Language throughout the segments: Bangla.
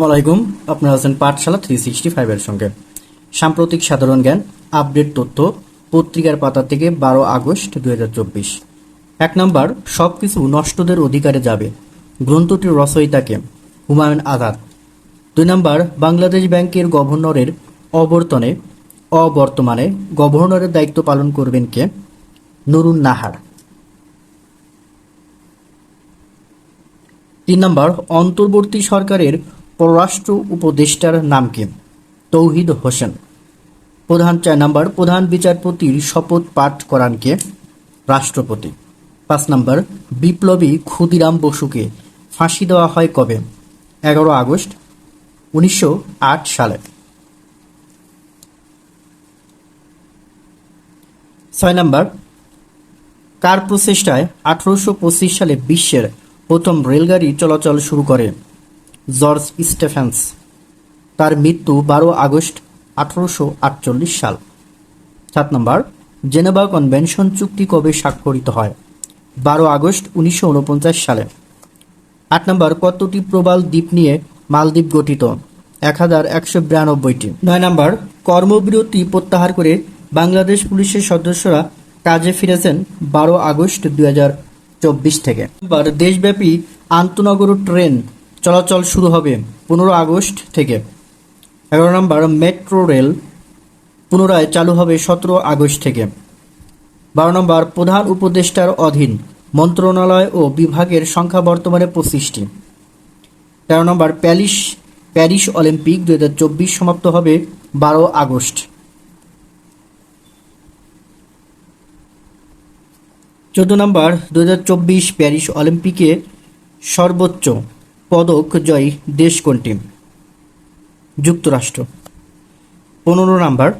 আলাইকুম। আপনারা আছেন পাঠশালা থ্রি সিক্সটি ফাইভের সঙ্গে। সাম্প্রতিক সাধারণ জ্ঞান আপডেট তথ্য, পত্রিকার পাতা থেকে বারো আগস্ট দুই এক নম্বর, সবকিছু নষ্টদের অধিকারে যাবে। গ্রন্থটির রচয়িতাকে হুমায়ুন আজাদ। দুই নম্বর, বাংলাদেশ ব্যাংকের গভর্নরের অবর্তনে, অবর্তমানে গভর্নরের দায়িত্ব পালন করবেন কে? নুরুন নাহার। তিন নম্বর, অন্তর্বর্তী সরকারের পররাষ্ট্র উপদেষ্টার নাম কি? তৌহিদ হোসেন। প্রধান চার নম্বর, প্রধান বিচারপতির শপথ পাঠ করান কে? রাষ্ট্রপতি। পাঁচ নম্বর, বিপ্লবী ক্ষুদিরাম বসুকে ফাঁসি দেওয়া হয় কবে? এগারো আগস্ট উনিশশো আট সালে। ছয় নম্বর, কার প্রচেষ্টায় আঠারোশো পঁচিশ সালে বিশ্বের প্রথম রেলগাড়ি চলাচল শুরু করে? George Stephens. তার মৃত্যু বারো আগস্ট আঠারোশো আটচল্লিশ সাল। সাত নম্বর, জেনেভা কনভেনশন চুক্তি কবে স্বাক্ষরিত হয়? বারো আগস্ট উনিশশো উনপঞ্চাশ সালে। আট নম্বর, কতটি প্রবাল দ্বীপ নিয়ে মালদ্বীপ গঠিত? এক হাজার একশো বিরানব্বইটি। নয় নম্বর, কর্মবিরতি প্রত্যাহার করে বাংলাদেশ পুলিশের সদস্যরা কাজে ফিরেছেন বারো আগস্ট দুই হাজার চব্বিশ থেকে। এবার দেশব্যাপী আন্তনগর ট্রেন চলাচল শুরু হবে পনেরো আগস্ট থেকে। এগারো নম্বর, মেট্রো রেল পুনরায় চালু হবে সতেরো আগস্ট থেকে। বারো নম্বর, প্রধান উপদেষ্টার অধীন মন্ত্রণালয় ও বিভাগের সংখ্যা বর্তমানে পঁচিশটি। তেরো নম্বর, প্যারিস প্যারিস অলিম্পিক দু হাজার চব্বিশ সমাপ্ত হবে বারো আগস্ট। চোদ্দ নম্বর দু হাজার চব্বিশ প্যারিস অলিম্পিকে সর্বোচ্চ পদক জয়ী দেশ কোনটি যুক্তরাষ্ট্র। পনেরো নম্বর।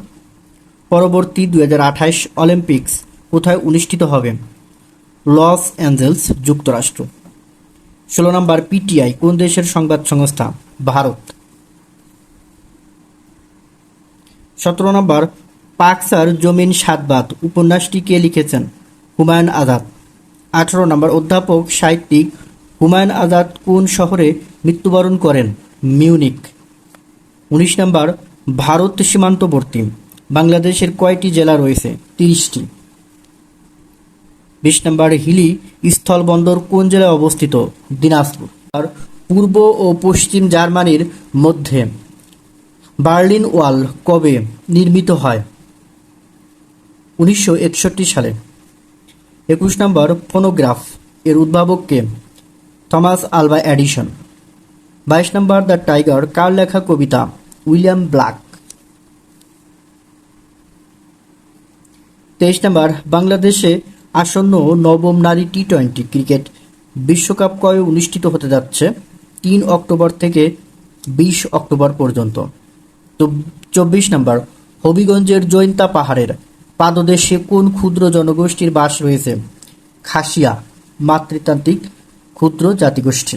পরবর্তী দু অলিম্পিক্স কোথায় অনুষ্ঠিত হবে? লস অ্যাঞ্জেলস, যুক্তরাষ্ট্র। ষোলো নম্বর, পিটিআই, কোন দেশের সংবাদ সংস্থা? ভারত। সতেরো নম্বর পাকসার জমিন সাতবাদ উপন্যাসটি কে লিখেছেন? হুমায়ুন আজাদ। আঠারো নম্বর, অধ্যাপক, সাহিত্যিক হুমায়ুন আজাদ কোন শহরে মৃত্যুবরণ করেন? মিউনিক। উনিশ নম্বর, ভারত সীমান্তবর্তী। বাংলাদেশের কয়টি জেলা রয়েছে? তিরিশটি। বিশ নম্বর, হিলি স্থলবন্দর কোন জেলায় অবস্থিত? দিনাজপুর। আর পূর্ব ও পশ্চিম জার্মানির মধ্যে। বার্লিন ওয়াল কবে নির্মিত হয়? উনিশশো একষট্টি সালে। একুশ নম্বর, ফোনোগ্রাফ। এর উদ্ভাবককে থমাস আলভা এডিশন বাইশ নম্বর দ্য টাইগার, কার লেখা কবিতা? William Blake. তেইশ নম্বর, বাংলাদেশে আসন্ন নবম নারী টি টোয়েন্টি ক্রিকেট বিশ্বকাপ কবে অনুষ্ঠিত হতে যাচ্ছে? তিন অক্টোবর থেকে বিশ অক্টোবর পর্যন্ত। তো চব্বিশ নম্বর, হবিগঞ্জের জৈন্তা পাহাড়ের পাদদেশে কোন ক্ষুদ্র জনগোষ্ঠীর বাস রয়েছে? খাসিয়া, মাতৃতান্ত্রিক ক্ষুদ্র জাতিগোষ্ঠী।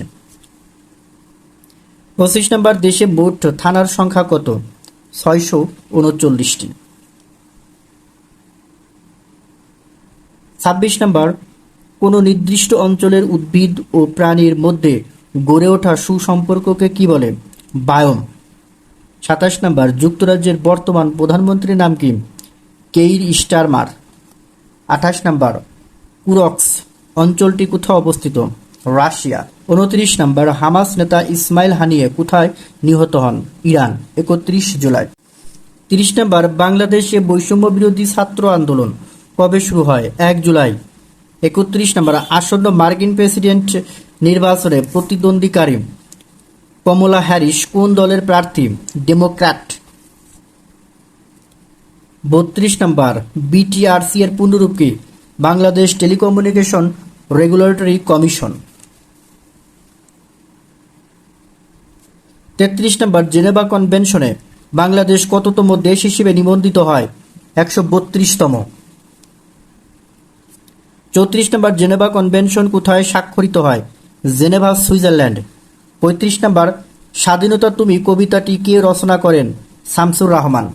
পঁচিশ নম্বর, দেশে মোট থানার সংখ্যা কত? ছয়শো উনচল্লিশটি। ছাব্বিশ নম্বর, কোনো নির্দিষ্ট অঞ্চলের উদ্ভিদ ও প্রাণীর মধ্যে গড়ে ওঠা সুসম্পর্ককে কি বলে? বায়ম সাতাশ নম্বর, যুক্তরাজ্যের বর্তমান প্রধানমন্ত্রীর নাম কি? Keir Starmer. আঠাশ নম্বর, কুরক্স অঞ্চলটি কোথায় অবস্থিত? রাশিয়া। উনত্রিশ নম্বর, হামাস নেতা ইসমাইল হানিয়ে কোথায় নিহত হন? ইরান, একত্রিশ জুলাই। তিরিশ নম্বর, বাংলাদেশে বৈষম্য বিরোধী ছাত্র আন্দোলন কবে শুরু হয়? এক জুলাই। একত্রিশ নম্বর, আসন্ন মার্কিন প্রেসিডেন্ট নির্বাচনে প্রতিদ্বন্দ্বীকারী কমলা হ্যারিস কোন দলের প্রার্থী? ডেমোক্র্যাট। বত্রিশ নম্বর, বিটিআরসি এর পূর্ণরূপ কি? Bangladesh telecommunication regulatory commission. তেত্রিশ নম্বর জেনেভা কনভেনশনে বাংলাদেশ কততম দেশ হিসেবে নিবন্ধিত হয়? একশো বত্রিশতম। চৌত্রিশ নম্বর জেনেভা কনভেনশন কোথায় স্বাক্ষরিত হয়? Geneva, Switzerland. পঁয়ত্রিশ নম্বর, স্বাধীনতা তুমি কবিতাটি কে রচনা করেন? শামসুর রহমান।